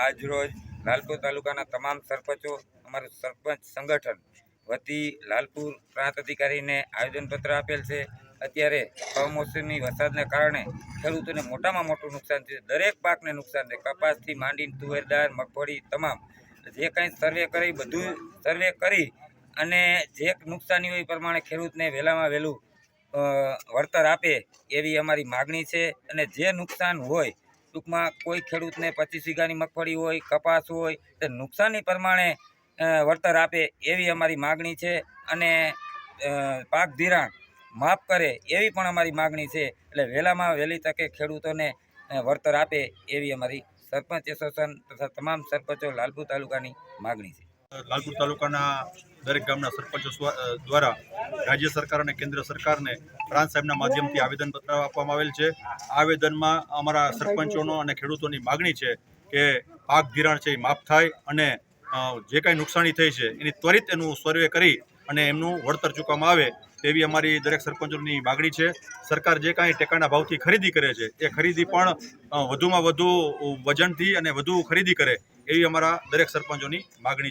આજરોજ લાલપુર તાલુકાના તમામ સરપંચો, અમારું સરપંચ સંગઠન વતી લાલપુર પ્રાંત અધિકારીને આવેદનપત્ર આપેલ છે. અત્યારે કમોસમી વરસાદને કારણે ખેડૂતોને મોટામાં મોટું નુકસાન છે. દરેક પાકને નુકસાન છે. કપાસથી માંડીને તુવેરદાર મગફળી તમામ જે કાંઈ સર્વે કરી, બધું સર્વે કરી અને જે નુકસાની હોય પ્રમાણે ખેડૂતને વહેલામાં વહેલું વળતર આપે એવી અમારી માગણી છે. અને જે નુકસાન હોય ટૂંકમાં કોઈ ખેડૂતને પચીસ વીઘાની મગફળી હોય, કપાસ હોય, તે નુકસાની પ્રમાણે વળતર આપે એવી અમારી માગણી છે અને પાક ધિરાણ માફ કરે એવી પણ અમારી માગણી છે. એટલે વહેલામાં વહેલી તકે ખેડૂતોને વળતર આપે એવી અમારી સરપંચ એસોસિએશન તથા તમામ સરપંચો લાલપુર તાલુકાની માગણી છે. લાલપુર તાલુકાના દરેક ગામના સરપંચો દ્વારા રાજ્ય સરકાર અને કેન્દ્ર સરકારને પ્રાંત સાહેબના માધ્યમથી આવેદનપત્ર આપવામાં આવેલ છે. આવેદનમાં અમારા સરપંચોનો અને ખેડૂતોની માગણી છે કે પાક ધિરાણ છે એ માફ થાય અને જે કાંઈ નુકસાની થઈ છે એની ત્વરિત એનું સર્વે કરી અને એમનું વળતર ચૂકવવામાં આવે તેવી અમારી દરેક સરપંચોની માગણી છે. સરકાર જે કાંઈ ટેકાના ભાવથી ખરીદી કરે છે એ ખરીદી પણ વધુમાં વધુ વજનથી અને વધુ ખરીદી કરે એવી અમારા દરેક સરપંચોની માગણી છે.